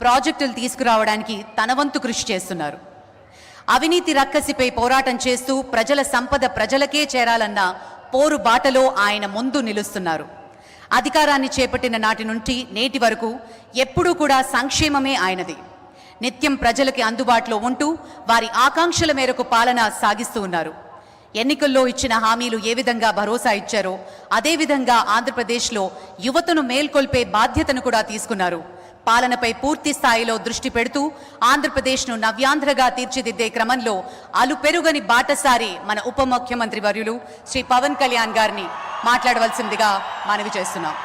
ప్రాజెక్టులు తీసుకురావడానికి తన వంతు కృషి చేస్తున్నారు. అవినీతి రక్కసిపై పోరాటం చేస్తూ ప్రజల సంపద ప్రజలకే చేరాలన్న పోరు బాటలో ఆయన ముందు నిలుస్తున్నారు. అధికారాన్ని చేపట్టిన నాటి నుండి నేటి వరకు ఎప్పుడూ కూడా సంక్షేమమే ఆయనది. నిత్యం ప్రజలకి అందుబాటులో ఉంటూ వారి ఆకాంక్షల మేరకు పాలన సాగిస్తూ ఉన్నారు. ఎన్నికల్లో ఇచ్చిన హామీలు ఏ విధంగా భరోసా ఇచ్చారో అదేవిధంగా ఆంధ్రప్రదేశ్లో యువతను మేల్కొల్పే బాధ్యతను కూడా తీసుకున్నారు. పాలనపై పూర్తి స్థాయిలో దృష్టి పెడుతూ ఆంధ్రప్రదేశ్ను నవ్యాంధ్రగా తీర్చిదిద్దే క్రమంలో అలుపెరుగని బాటసారి మన ఉప ముఖ్యమంత్రి వర్యులు శ్రీ పవన్ కళ్యాణ్ గారిని మాట్లాడవలసిందిగా మనవి చేస్తున్నాం.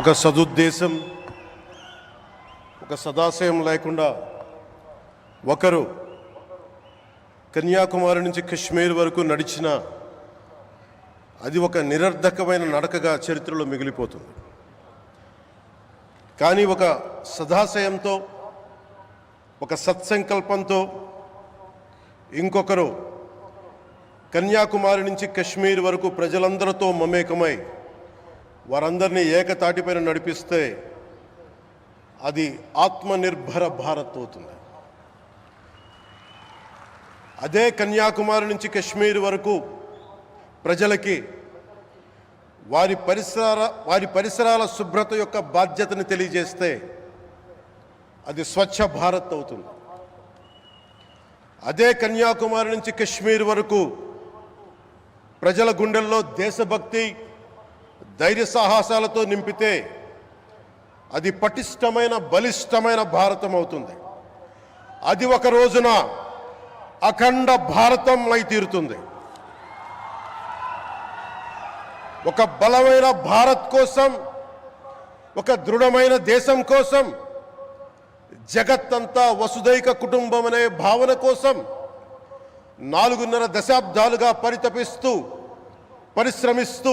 ఒక సదుద్దేశం ఒక సదాశయం లేకుండా ఒకరు కన్యాకుమారి నుంచి కశ్మీర్ వరకు నడిచిన అది ఒక నిరర్ధకమైన నడకగా చరిత్రలో మిగిలిపోతుంది. కానీ ఒక సదాశయంతో ఒక సత్సంకల్పంతో ఇంకొకరు కన్యాకుమారి నుంచి కశ్మీర్ వరకు ప్రజలందరితో మమేకమై వారందరినీ ఏకతాటిపైన నడిపిస్తే అది ఆత్మనిర్భర భారత్ అవుతుంది. అదే కన్యాకుమారి నుంచి కశ్మీర్ వరకు ప్రజలకి వారి పరిసర వారి పరిసరాల శుభ్రత యొక్క బాధ్యతను తెలియజేస్తే అది స్వచ్ఛ భారత్ అవుతుంది. అదే కన్యాకుమారి నుంచి కశ్మీర్ వరకు ప్రజల గుండెల్లో దేశభక్తి ధైర్య సాహసాలతో నింపితే అది పటిష్టమైన బలిష్టమైన భారతం అవుతుంది. అది ఒక రోజున అఖండ భారతం అయి తీరుతుంది. ఒక బలమైన భారత్ కోసం ఒక దృఢమైన దేశం కోసం జగత్తంతా వసుదైక కుటుంబం అనే భావన కోసం నాలుగున్నర దశాబ్దాలుగా పరితపిస్తూ పరిశ్రమిస్తూ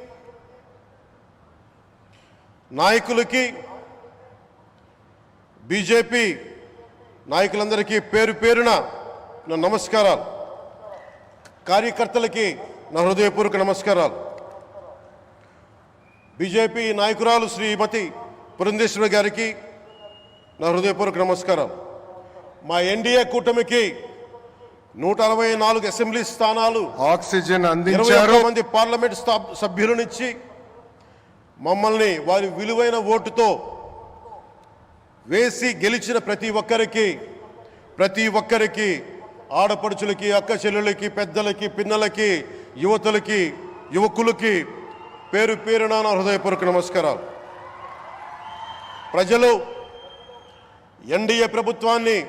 నాయకులకి బీజేపీ నాయకులందరికీ పేరు పేరున నా నమస్కారాలు. కార్యకర్తలకి నా హృదయపూర్వక నమస్కారాలు. బీజేపీ నాయకురాలు శ్రీమతి పురంధేశ్వరి గారికి నా హృదయపూర్వక నమస్కారం మా ఎన్డీఏ కూటమికి నూట అరవై నాలుగు అసెంబ్లీ స్థానాలు ఆక్సిజన్ అందించారు. మంది పార్లమెంట్ స్థా- సభ్యులనిచ్చి మమ్మల్ని వారి విలువైన ఓటుతో వేసి గెలిచిన ప్రతి ఒక్కరికి ప్రతి ఒక్కరికి ఆడపడుచులకి అక్క చెల్లెలకి పెద్దలకి పిన్నలకి యువతులకి యువకులకి పేరు పేరున నా హృదయపూర్వక నమస్కారాలు. ప్రజలు ఎన్డీఏ ప్రభుత్వాన్ని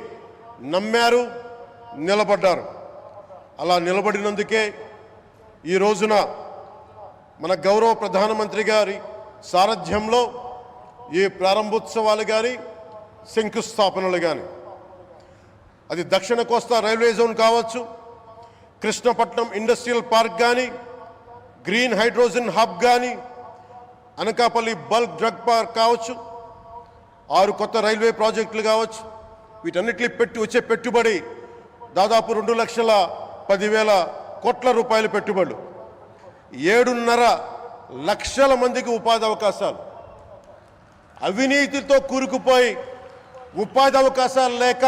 నమ్మారు నిలబడ్డారు. అలా నిలబడినందుకే ఈ రోజున మన గౌరవ ప్రధానమంత్రి గారి సారథ్యంలో ఈ ప్రారంభోత్సవాలు కానీ శంకుస్థాపనలు కానీ అది దక్షిణ కోస్తా రైల్వే జోన్ కావచ్చు కృష్ణపట్నం ఇండస్ట్రియల్ పార్క్ కానీ గ్రీన్ హైడ్రోజన్ హబ్ కానీ అనకాపల్లి బల్క్ డ్రగ్ పార్క్ కావచ్చు ఆరు కొత్త రైల్వే ప్రాజెక్టులు కావచ్చు వీటన్నిటిని పెట్టి వచ్చే పెట్టుబడి దాదాపు రెండు లక్షల పదివేల కోట్ల రూపాయల పెట్టుబడులు. ఏడున్నర లక్షల మందికి ఉపాధి అవకాశాలు. అవినీతితో కూరుకుపోయి ఉపాధి అవకాశాలు లేక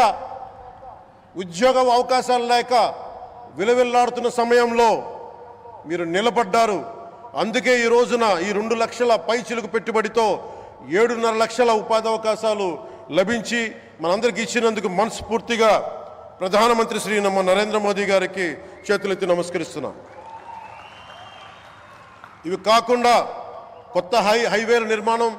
ఉద్యోగ అవకాశాలు లేక విలవిల్లాడుతున్న సమయంలో మీరు నిలబడ్డారు. అందుకే ఈ రోజున ఈ రెండు లక్షల పైచిలుకు పెట్టుబడితో ఏడున్నర లక్షల ఉపాధి అవకాశాలు లభించి మనందరికి ఇచ్చినందుకు మనస్ఫూర్తిగా ప్రధానమంత్రి శ్రీ నమ్మ నరేంద్ర మోదీ గారికి చేతులెత్తి నమస్కరిస్తున్నాం. ఇవి కాకుండా కొత్త హై హైవేల నిర్మాణం